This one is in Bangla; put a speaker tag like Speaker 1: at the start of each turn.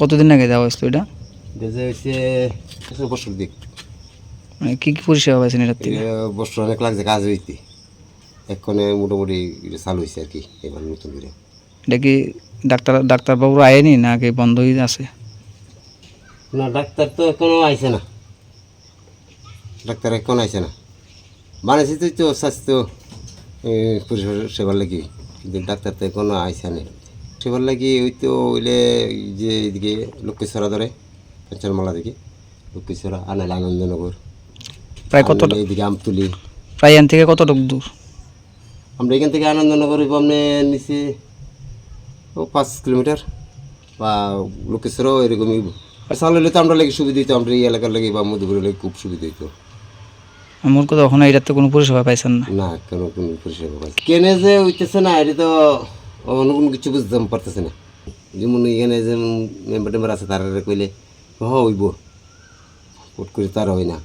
Speaker 1: কতদিন আগে দেওয়া হয়েছিল এটা?
Speaker 2: বেজে হয়েছে বছর দিক।
Speaker 1: মানে কী কী পরিষেবা পাইছেন এটার থেকে?
Speaker 2: বছর অনেক লাগছে কাজ হইতে। এক্ষণে মোটামুটি চালু হয়েছে আর কি এবার নতুন করে।
Speaker 1: এটা কি ডাক্তার ডাক্তারবাবুর আয়নি না আগে বন্ধই আছে?
Speaker 2: না ডাক্তার তো এখনও আইছে না। ডাক্তার এখন আইছে না। বানাইছি তুই তো স্বাস্থ্য সেবার লাগি। কিন্তু ডাক্তার তো এখনও আইছে না। সেবার লাগি ওই তো ওইলে যে এদিকে লক্ষ্মীছড়া ধরে পঞ্চানমালা দিকে লক্ষ্মীছড়া আনাল আনন্দনগর।
Speaker 1: প্রায় কত
Speaker 2: এদিকে আমতুলি।
Speaker 1: প্রায় এখান থেকে কতটুকু দূর?
Speaker 2: আমরা এখান থেকে আনন্দনগর আপনি নিচে পাঁচ কিলোমিটার বা লোকেশ্বরও এরকমই। চাল হইলে তো আমরা লাগে সুবিধা হইতো আমরা এই এলাকার লাগে বা মধ্যপুরের লাগে খুব সুবিধা হইতো।
Speaker 1: মূল কথা ওখানে এটাতে কোনো পরিষেবা পাইছেন না।
Speaker 2: না কেন কোনো পরিষেবা পাইছে। কেনে যে হইতেছে না এটা তো অন্য কোনো কিছু বুঝতে পারতেছে না। যেমন এখানে যে মেম্বার টেম্বার আছে তারা কইলে হ হইব। কোট করে তারা হয় না।